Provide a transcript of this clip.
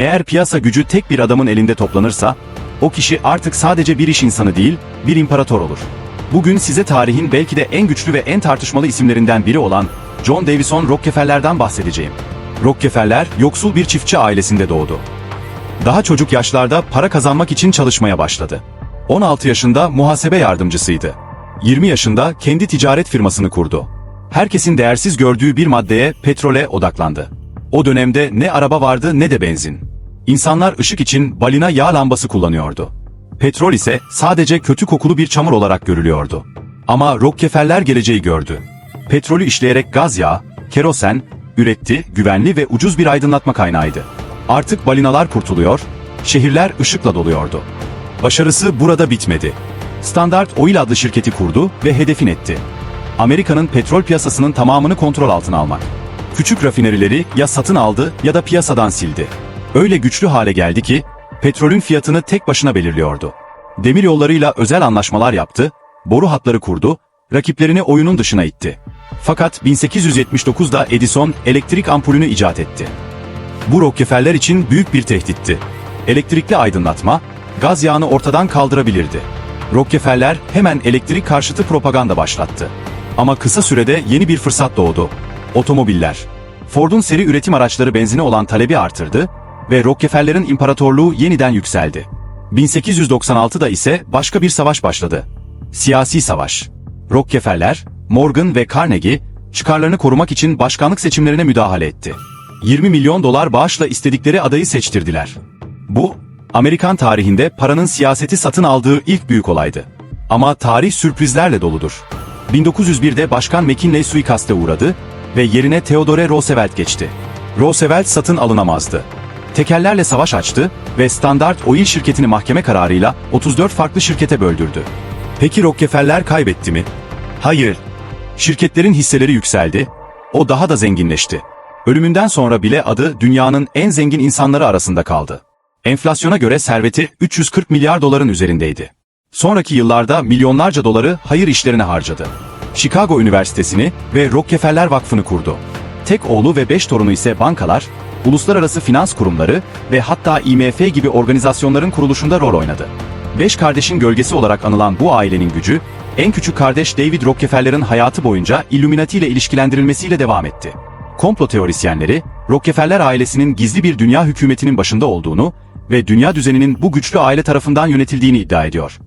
Eğer piyasa gücü tek bir adamın elinde toplanırsa, o kişi artık sadece bir iş insanı değil, bir imparator olur. Bugün size tarihin belki de en güçlü ve en tartışmalı isimlerinden biri olan John Davison Rockefeller'den bahsedeceğim. Rockefeller, yoksul bir çiftçi ailesinde doğdu. Daha çocuk yaşlarda para kazanmak için çalışmaya başladı. 16 yaşında muhasebe yardımcısıydı. 20 yaşında kendi ticaret firmasını kurdu. Herkesin değersiz gördüğü bir maddeye, petrole odaklandı. O dönemde ne araba vardı ne de benzin. İnsanlar ışık için balina yağ lambası kullanıyordu. Petrol ise sadece kötü kokulu bir çamur olarak görülüyordu. Ama Rockefeller geleceği gördü. Petrolü işleyerek gaz yağı, kerosen, üretti, güvenli ve ucuz bir aydınlatma kaynağıydı. Artık balinalar kurtuluyor, şehirler ışıkla doluyordu. Başarısı burada bitmedi. Standard Oil adlı şirketi kurdu ve hedefin etti. Amerika'nın petrol piyasasının tamamını kontrol altına almak. Küçük rafinerileri ya satın aldı ya da piyasadan sildi. Öyle güçlü hale geldi ki petrolün fiyatını tek başına belirliyordu. Demir yollarıyla özel anlaşmalar yaptı, boru hatları kurdu, rakiplerini oyunun dışına itti. Fakat 1879'da Edison elektrik ampulünü icat etti. Bu Rockefeller için büyük bir tehditti. Elektrikli aydınlatma, gaz yağını ortadan kaldırabilirdi. Rockefeller hemen elektrik karşıtı propaganda başlattı. Ama kısa sürede yeni bir fırsat doğdu. Otomobiller. Ford'un seri üretim araçları benzine olan talebi artırdı ve Rockefeller'in imparatorluğu yeniden yükseldi. 1896'da ise başka bir savaş başladı. Siyasi savaş. Rockefeller, Morgan ve Carnegie çıkarlarını korumak için başkanlık seçimlerine müdahale etti. 20 milyon dolar bağışla istedikleri adayı seçtirdiler. Bu, Amerikan tarihinde paranın siyaseti satın aldığı ilk büyük olaydı. Ama tarih sürprizlerle doludur. 1901'de Başkan McKinley suikaste uğradı ve yerine Theodore Roosevelt geçti. Roosevelt satın alınamazdı. Tekellerle savaş açtı ve Standard Oil şirketini mahkeme kararıyla 34 farklı şirkete böldürdü. Peki Rockefeller kaybetti mi? Hayır. Şirketlerin hisseleri yükseldi, o daha da zenginleşti. Ölümünden sonra bile adı dünyanın en zengin insanları arasında kaldı. Enflasyona göre serveti 340 milyar doların üzerindeydi. Sonraki yıllarda milyonlarca doları hayır işlerine harcadı. Chicago Üniversitesi'ni ve Rockefeller Vakfı'nı kurdu. Tek oğlu ve beş torunu ise bankalar, uluslararası finans kurumları ve hatta IMF gibi organizasyonların kuruluşunda rol oynadı. Beş kardeşin gölgesi olarak anılan bu ailenin gücü, en küçük kardeş David Rockefeller'ın hayatı boyunca Illuminati ile ilişkilendirilmesiyle devam etti. Komplo teorisyenleri, Rockefeller ailesinin gizli bir dünya hükümetinin başında olduğunu ve dünya düzeninin bu güçlü aile tarafından yönetildiğini iddia ediyor.